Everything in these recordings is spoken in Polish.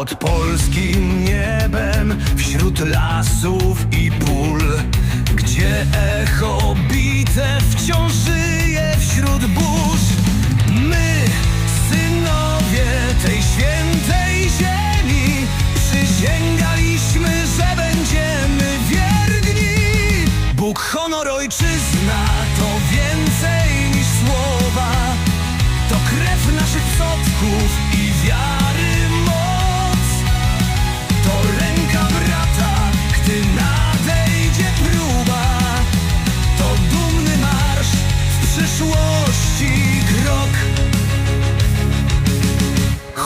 Pod polskim niebem, wśród lasów i pól Gdzie echo bite wciąż żyje wśród burz. My, synowie tej świętej ziemi Przysięgaliśmy, że będziemy wierni. Bóg, honor, ojczyzna to więcej niż słowa. To krew naszych przodków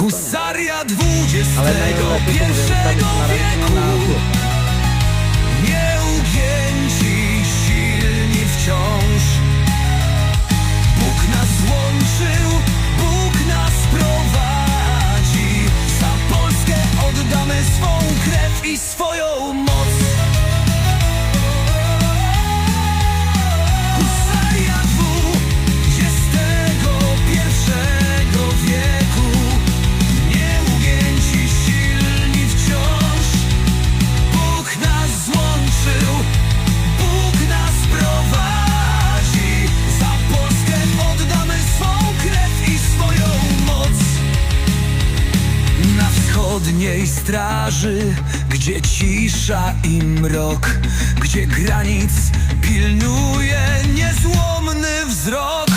Husaria dwudziestego pierwszego wieku. Wschodniej straży, gdzie cisza i mrok, gdzie granic pilnuje niezłomny wzrok,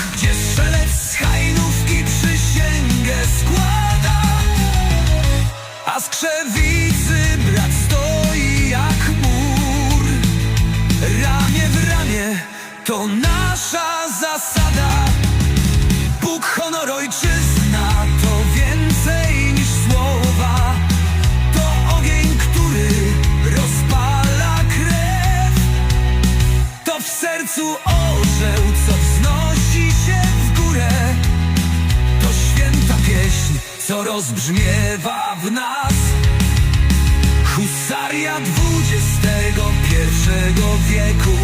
co rozbrzmiewa w nas? Husaria dwudziestego pierwszego wieku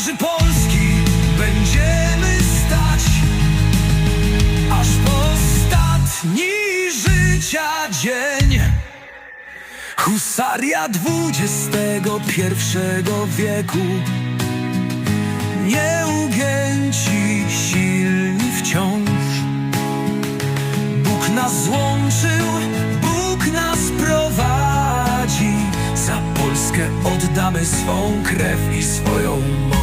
straży Polski będziemy stać Aż po ostatni życia dzień. Husaria pierwszego wieku. Nieugięci, silni wciąż. Bóg nas złączył, walkę oddamy swą krew i swoją moc.